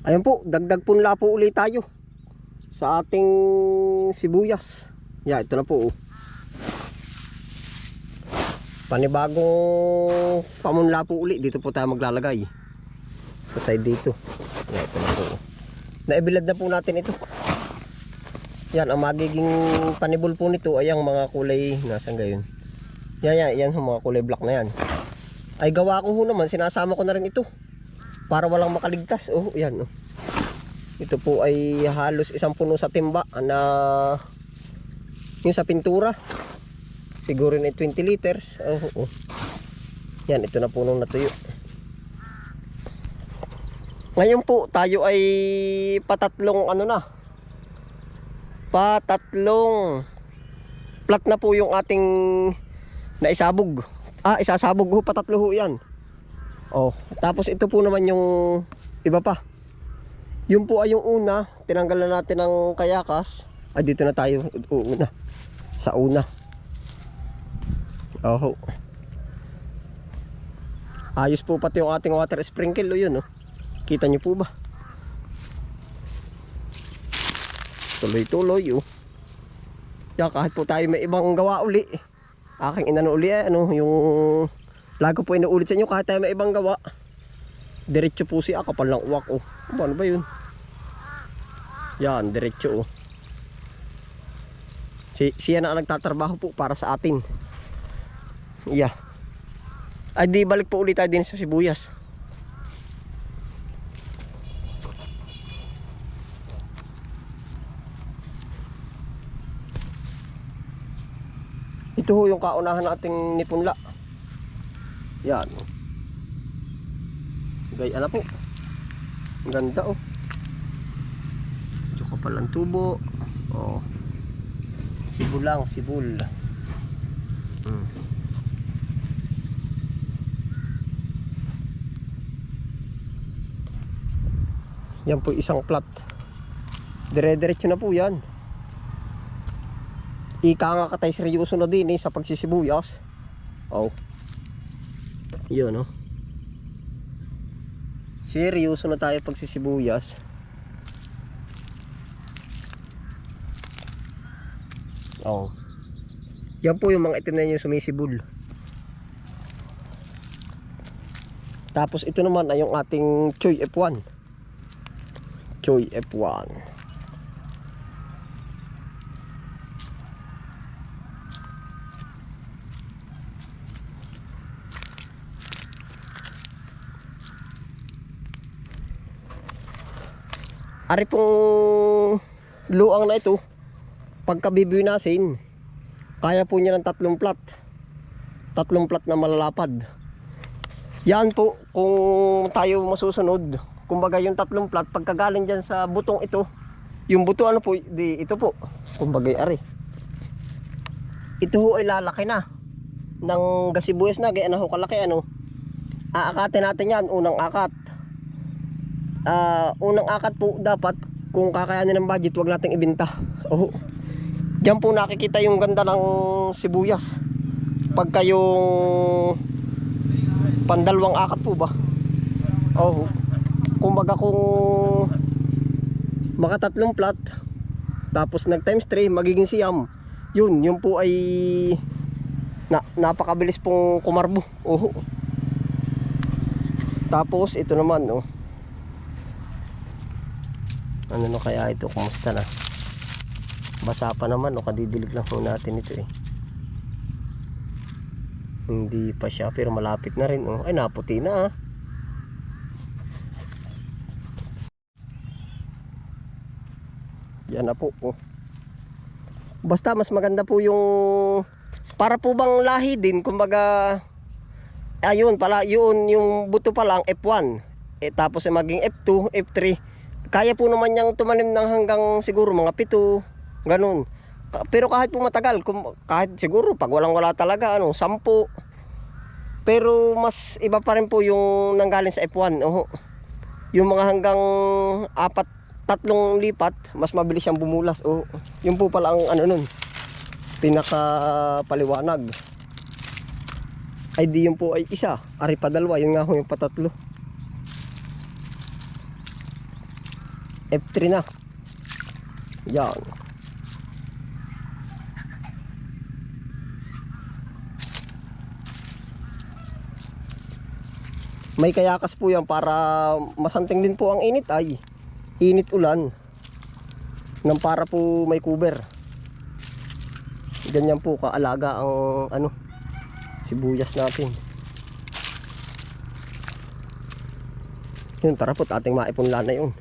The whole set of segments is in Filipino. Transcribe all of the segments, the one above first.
Ayan po, dagdag punla po ulit tayo sa ating sibuyas. Yeah, ito na po. Oh. Panibagong pamunla po uli. Dito po tayo maglalagay. Sa side dito. Yeah, ito na po. oh. Naibilad na po natin ito. Yan, ang magiging panibol po nito ay ang mga kulay, nasan gayon? Yan, yan, yan, mga kulay black na yan. Ay gawa ko ho naman, sinasama ko na rin ito. Para walang makaligtas. Oh, yan. Oh. Ito po ay halos isang puno sa timba na yung sa pintura. Siguro na 20 liters. Oh, oh. Yan, ito na punong natuyo. Ngayon po, tayo ay patatlong ano na. Patatlong plat na po yung ating naisabog. Ah, isasabog ho, patatlo ho yan. Oh, tapos ito po naman yung iba pa. Yung po ay yung una, tinanggal na natin ng kayakas. Ay, dito na tayo uuna. Sa una. Oh. Ayos po pati yung ating water sprinkle o yun, oh. Kita nyo po ba? Tuloy-tuloy, oh. Yan, kahit po tayo may ibang gawa uli. Aking inano uli, eh, ano, yung Lago po inuulit sa inyo kahit tayo may ibang gawa. Diretso po siya, kapal ng uwak, oh. Ano ba yun? Yan, diretso, oh. Si, siya na ang nagtatrabaho po para sa atin. Yeah. Ay di balik po ulit tayo din sa sibuyas. Ito ho yung kaunahan nating nipunla. Yan. Gaya na po. Ang ganda oh. Ito ka palang tubo. Oh. Sibul lang, sibul. Hmm. Yan po isang plat. Dire-diretso na po yan. Ika nga katay seryoso na din eh sa pagsisibuyas. Oh. Yun oh. Seryoso na tayo pagsisibuyas. Oh. Yan po yung mga itim na yung sumisibol. Tapos ito naman ay yung ating Choy F1. Choy F1. Ari pong luang na ito, pagkabibiyo nasin, kaya po niya ng tatlong plat. Tatlong plat na malalapad. Yan po, kung tayo masusunod, kumbaga yung tatlong plat, pagkagaling dyan sa butong ito, yung buto ano po, di, ito po, kumbaga ari. Ito ho ay lalaki na ng gasibuyas na, gaya na ho kalaki ano. Aakatin natin yan, unang akat. Ah, unang akat po dapat kung kakayanin ng budget, wag nating ibenta. Oh. Diyan po nakikita yung ganda ng sibuyas. Pagka yung pandalwang akat po ba? Oh. Kumbaga kung makatatlong plat tapos nag times 3 magiging siyam. Yun, yun po ay na, napakabilis pong kumarbo. Oh. Tapos ito naman oh. Ano na kaya ito? Kumusta na? Basa pa naman o kadidilig lang po natin ito eh. Hindi pa siya pero malapit na rin oh. Ay naputi na ah. Yan na po oh. Basta mas maganda po yung para po bang lahi din kumbaga ayun pala yun yung buto pa lang F1 eh, tapos ay maging F2 F3 kaya po naman niyang tumanim ng hanggang siguro mga pito, ganun. Pero kahit po matagal, kahit siguro pag walang wala talaga, ano, sampu. Pero mas iba pa rin po yung nanggaling sa F1. Oh. Yung mga hanggang apat, tatlong lipat, mas mabilis siyang bumulas. Oh. Yung po pala ang ano nun, pinaka paliwanag. Ay di yun po ay isa, ari pa dalawa, yun nga ho yung patatlo. F3 na. Yan. May kayakas po yan para masanting din po ang init ay. Init ulan. Nang para po may cover. Ganyan po kaalaga ang ano sibuyas natin. Yun, tara po, ating maipunla na yun.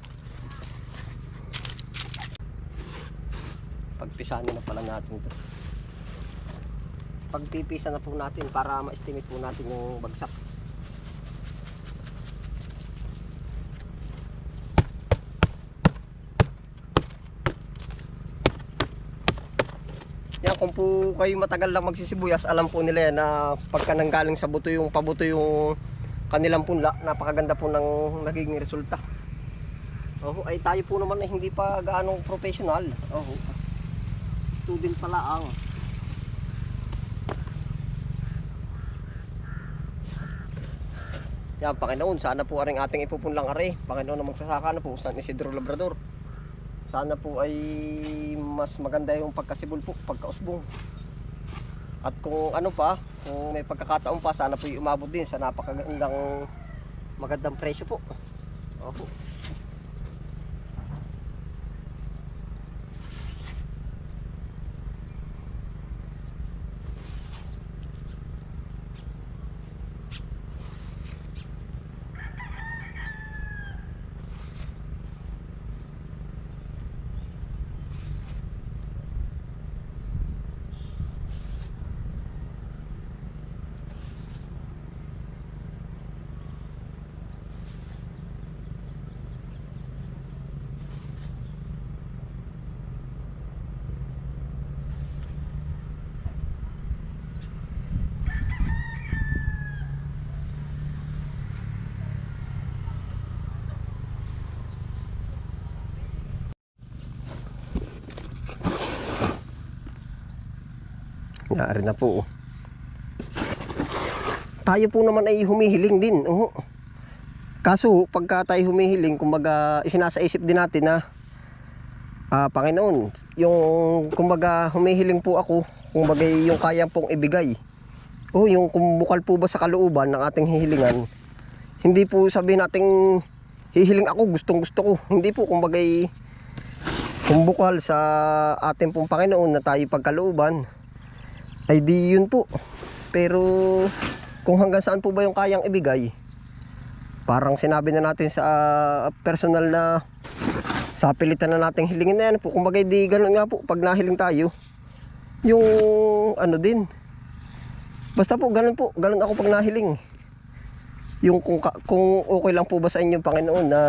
Pagpisanin na pala natin to. Pagpipisa na po natin para ma-estimate po natin yung bagsak. Yan, kung po kayo matagal lang magsisibuyas, alam po nila yan na pagka nanggaling sa buto yung pabuto yung kanilang punla, napakaganda po ng nagiging resulta. Oh, ay tayo po naman ay hindi pa gaano professional. Oh. Din pala ang Yan, Panginoon, sana po aring ating ipupunlang are. Panginoon na magsasaka na po, San Isidro Labrador. Sana po ay mas maganda yung pagkasibol po, pagkausbong. At kung ano pa, kung may pagkakataon pa, sana po umabot din sa napakagandang magandang presyo po. Opo. Yari na po. oh. Tayo po naman ay humihiling din. Oo. Kaso, pagka tayo humihiling, kumbaga, isinasaisip din natin na, ah, Panginoon, yung, kumbaga, humihiling po ako, kumbaga, yung kaya pong ibigay. O, yung kumbukal po ba sa kalooban ng ating hihilingan, hindi po sabihin nating hihiling ako, gustong gusto ko. Hindi po, kumbaga, kumbukal sa ating pong Panginoon na tayo pagkalooban, ay di yun po. Pero kung hanggang saan po ba yung kayang ibigay, parang sinabi na natin sa ah, personal na sa pilitan na nating hilingin na yan po. Kung bagay di ganun nga po, pag nahiling tayo, yung ano din. Basta po, ganun po, ganun ako pag nahiling. Yung kung, kung okay lang po ba sa inyo, Panginoon, na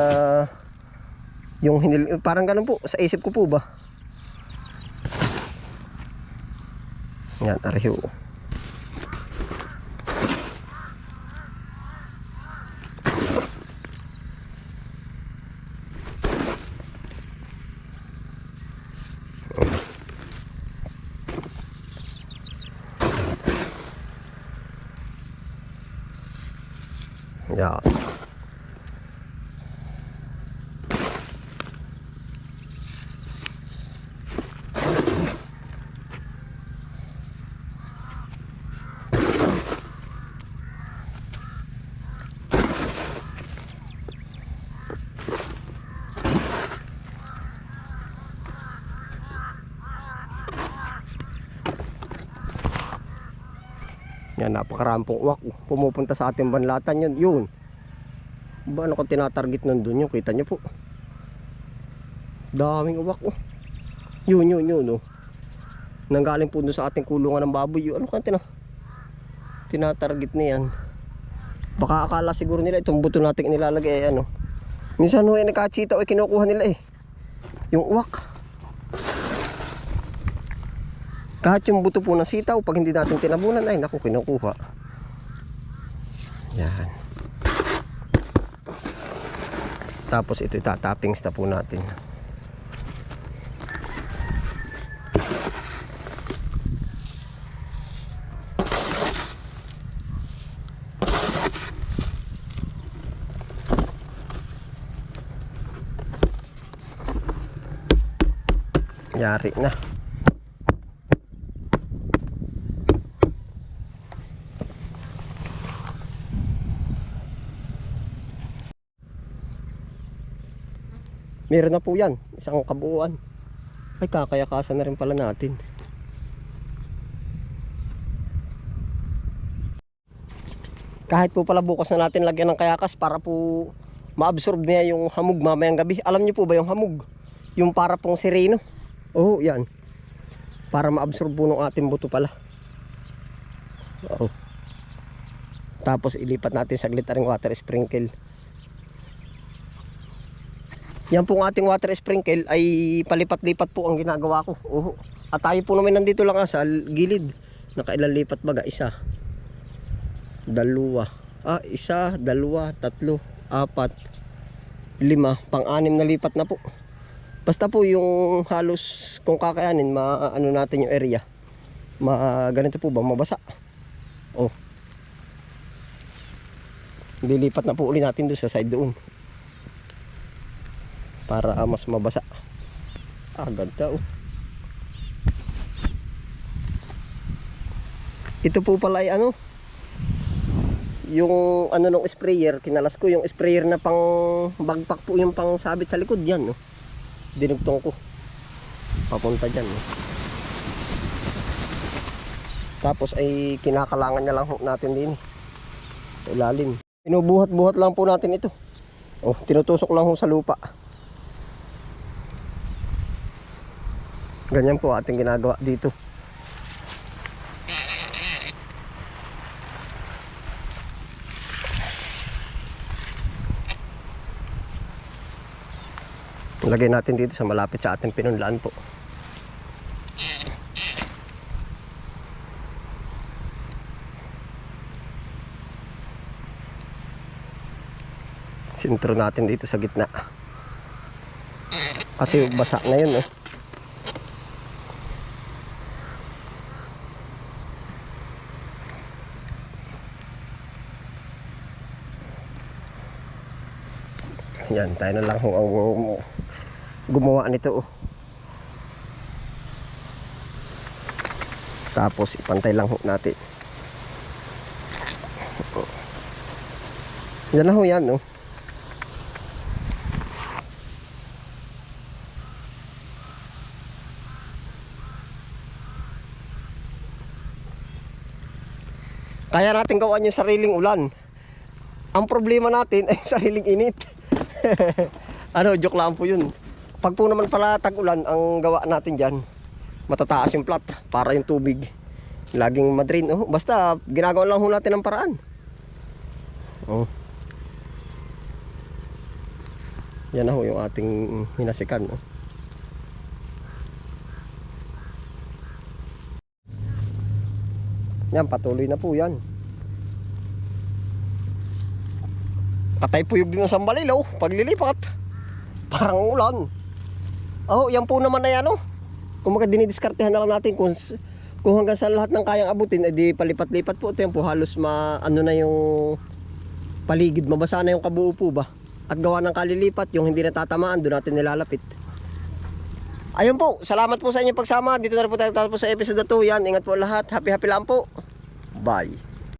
yung hiniling, parang ganun po, sa isip ko po ba. Yan, ariho. Yan. Yan, napakarampong uwak. Pumupunta sa ating banlatan yun. Yun. Ba, ano kung tinatarget nun dun yun? Kita nyo po. Daming uwak. Oh. Yun, yun, yun. Oh. Nanggaling po dun sa ating kulungan ng baboy. Yun, ano kung tina tinatarget na yan? Baka akala siguro nila itong buto natin nilalagay ay ano. Minsan ho ay nakachita o kinukuha nila eh. Yung uwak. Kahit yung buto po ng sitaw, pag hindi natin tinabunan, ay naku, kinukuha. Yan. Tapos ito itatappings na po natin. Yari na. Meron na po yan. Isang kabuuan. Ay, kakayakasan na rin pala natin. Kahit po pala bukas na natin lagyan ng kayakas para po ma-absorb niya yung hamog mamayang gabi. Alam niyo po ba yung hamog? Yung para pong sireno. Oo, yan. Para ma-absorb po ng ating buto pala. Oo. Tapos ilipat natin saglit na water sprinkle. Yan pong ating water sprinkle ay palipat-lipat po ang ginagawa ko. Oo. At tayo po naman nandito lang ah, sa gilid. Nakailan lipat baga? Isa. Dalawa. Ah, isa, dalawa, tatlo, apat, lima. Pang-anim na lipat na po. Basta po yung halos kung kakayanin, maano natin yung area. Ma ganito po ba mabasa. Oh. Lilipat na po uli natin doon sa side doon. Para mas mabasa. Ah, ganda oh. Ito po pala ay ano, yung ano nung sprayer, kinalas ko yung sprayer na pang bagpak po yung pang sabit sa likod yan, no. Dinugtong ko. Papunta diyan, no. Tapos ay kinakalangan na lang natin din. Ilalim. Pinubuhat-buhat lang po natin ito. Oh, tinutusok lang ho sa lupa. Ganyan po ating ginagawa dito. Lagay natin dito sa malapit sa ating pinunlaan po. Sintro natin dito sa gitna. Kasi basa na yun, eh. Yan, tayo na lang ho ang gumawa nito. Oh. Tapos ipantay lang ho natin. Yan na ho yan, oh. Kaya natin gawaan yung sariling ulan. Ang problema natin ay sariling init. ano, joke lang po yun. Pag po naman pala tag-ulan, ang gawa natin dyan, matataas yung plat para yung tubig. Laging madrain. Oh, basta, ginagawa lang ho natin ng paraan. Oh. Yan na ho yung ating hinasikan. Oh. Yan, patuloy na po yan. Patay puyog din ng sambalilaw paglilipat. Parang ulan. Oh, yan po naman na yan oh. Kung maga dinidiskartehan na lang natin kung, kung hanggang sa lahat ng kayang abutin, edi palipat-lipat po. Ito yan po halos ma, ano na yung paligid, mabasa na yung kabuo po ba. At gawa ng kalilipat, yung hindi natatamaan, doon natin nilalapit. Ayun po, salamat po sa inyong pagsama. Dito na rin po tayo tapos sa episode 2. Yan, ingat po lahat. Happy happy lang po. Bye.